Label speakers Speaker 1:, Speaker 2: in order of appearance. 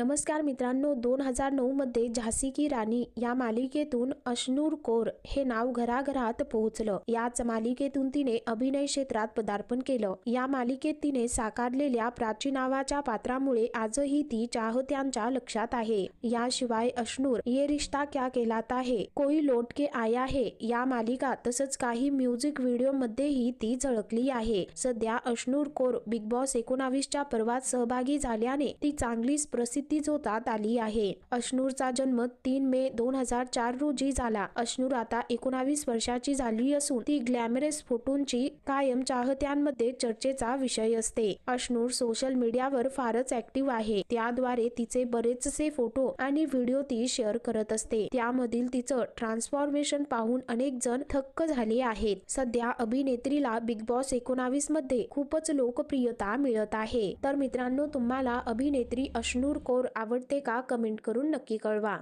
Speaker 1: नमस्कार मित्रांनो दोन हजार नऊ मध्ये झाशी की राणी या मालिकेतून अश्नूर कौर हे नाव घराघरात पोहोचलं. याच मालिकेतून तिने अभिनय क्षेत्रात पदार्पण केलं. या मालिकेत तिने साकारलेल्या प्राची नावाच्या पात्रामुळे आजही ती चाहत्यांच्या लक्षात आहे. याशिवाय अश्नूर ये रिश्ता क्या केलाता है? कोई लोट के आया है? या मालिका तसंच काही म्युझिक व्हिडिओ मध्येही ती झळकली आहे. सध्या अश्नूर कौर बिग बॉस एकोणावीसच्या पर्वात सहभागी झाल्याने ती चांगलीच प्रसिद्ध झोतात आली आहे. अश्नूरचा जन्म तीन मे दोन हजार चार रोजी झाला. अश्नूर आता एकोणावीस वर्षाची झाली असून ती ग्लॅमरस फोटोंची कायम चाहत्यांमध्ये चर्चेचा विषय असते. अश्नूर सोशल मीडियावर फारच ऍक्टिव्ह आहे. त्याद्वारे तिचे बरेचसे फोटो आणि व्हिडिओ ती शेअर करत असते. त्यामधील तिचं ट्रान्सफॉर्मेशन पाहून अनेक जण थक्क झाले आहेत. सध्या अभिनेत्रीला बिग बॉस एकोणावीसमध्ये खूपच लोकप्रियता मिळत आहे. तर मित्रांनो तुम्हाला अभिनेत्री अश्नूर को कौर आवडते का कमेंट करून नक्की कळवा.